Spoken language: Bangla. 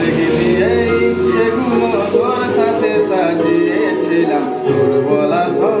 জিগিলি এই সেগুলো তোর সাথে সাজিয়েছিলাম। তোর বলা সব